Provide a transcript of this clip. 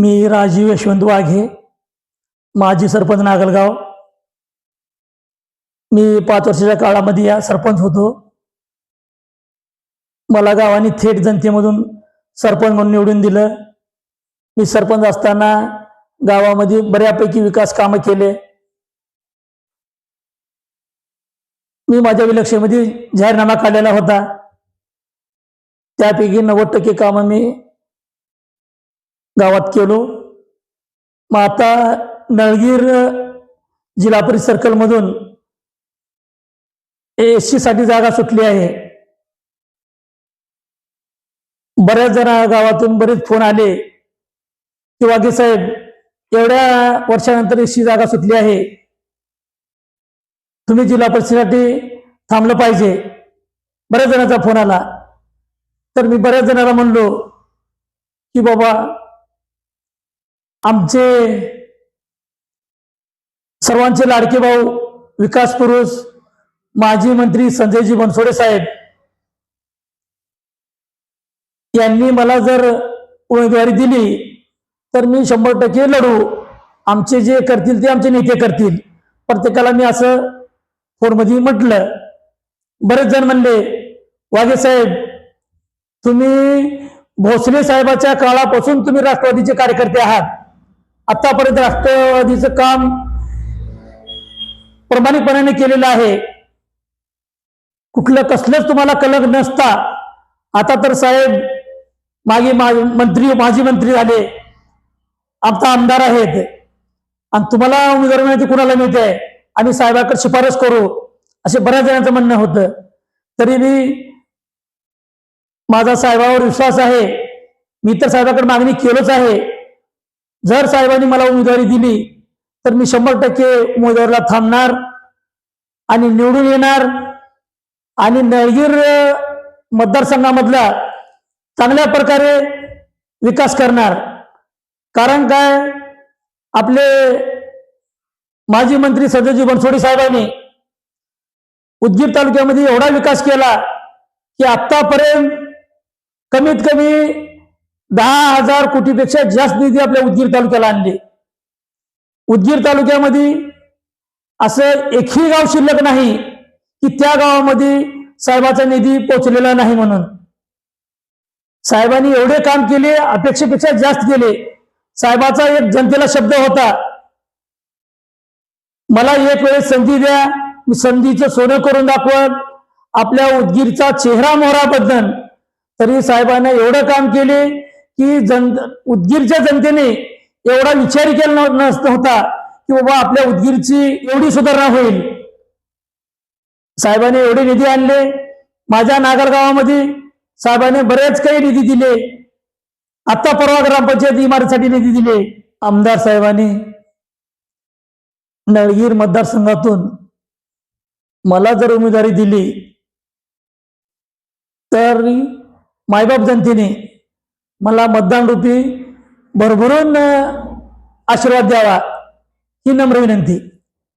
मी राजीव यशवंत वाघे माजी सरपंच नागलगाव. मी पाच वर्षाच्या काळामध्ये या सरपंच होतो. मला गावाने थेट जनतेमधून सरपंच म्हणून निवडून दिलं. मी सरपंच असताना गावामध्ये बऱ्यापैकी विकास कामं केले. मी माझ्या विलक्षणमध्ये जाहीरनामा काढलेला होता. त्यापैकी नव्वद टक्के कामं मी गावात केलो. मग आता नळगीर जिल्हा परिषद सर्कलमधून एस सी साठी जागा सुटली आहे. बऱ्याच जण गावातून बरेच फोन आले. की वाघे साहेब एवढ्या वर्षानंतर एस सी जागा सुटली आहे. तुम्ही जिल्हा परिषदेसाठी थांबलं पाहिजे. बऱ्याच जणांचा फोन आला. तर मी बऱ्याच जणांना म्हणलो की बाबा आमचे सर्वांचे लाडके भाऊ विकास पुरुष माजी मंत्री संजयजी बनसोडे साहेब यांनी मला जर उमेदवारी दिली तर मी शंभर टक्के लढू. आमचे जे करतील ते आमचे नेते करतील. प्रत्येकाला मी असं फोनमध्ये म्हटलं. बरेच जण म्हणले वाघे साहेब तुम्ही भोसले साहेबाच्या काळापासून तुम्ही राष्ट्रवादीचे कार्यकर्ते आहात. आतापर्यंत राष्ट्रवादीचं काम प्रामाणिकपणाने केलेलं आहे. कुठलं कसलंच तुम्हाला कलग नसता. आता तर साहेब मागे मा- मंत्री माजी मंत्री झाले. आता आमदार आहेत. आणि तुम्हाला उमेदवारी मिळते कुणाला मिळते आम्ही साहेबाकडे शिफारस करू. असे बऱ्याच जणांचं म्हणणं होतं. तरी मी माझा साहेबावर विश्वास आहे. मी तर साहेबाकडे मागणी केलोच आहे. जर साहेबांनी मला उमेदवारी दिली तर मी शंभर टक्के उमेदवारला थांबणार आणि निवडून येणार. आणि नळगीर मतदारसंघामधला चांगल्या प्रकारे विकास करणार. कारण काय? आपले माजी मंत्री सदजी बनसोडे साहेबांनी उदगीर तालुक्यामध्ये एवढा विकास केला की आतापर्यंत कमीत कमी दहा हजार कोटीपेक्षा जास्त निधी आपल्या उदगीर तालुक्याला आणले. उदगीर तालुक्यामध्ये असं एकही गाव शिल्लक नाही की त्या गावामध्ये साहेबाचा निधी पोचलेला नाही म्हणून. साहेबांनी एवढे काम केले अपेक्षेपेक्षा जास्त केले. साहेबाचा एक जनतेला शब्द होता मला एक वेळेस संधी द्या मी संधीचं सोनं करून दाखवत आपल्या उदगीरचा चेहरा मोहरा बदलन तरी साहेबांना एवढं काम केले की जन उदगीरच्या जनतेने एवढा विचार केला नव्ह- नस- नव्हता की बाबा आपल्या उदगीरची एवढी सुधारणा होईल. साहेबाने एवढे निधी आणले. माझ्या नागरगावामध्ये साहेबाने बरेच काही निधी दिले. आता परवा ग्रामपंचायत इमारतीसाठी निधी दिले. आमदार साहेबांनी नळगीर मतदारसंघातून मला जर उमेदवारी दिली तर मायबाप जनतेने मला मतदान रूपी भरभरून आशीर्वाद द्यावा ही नम्र विनंती.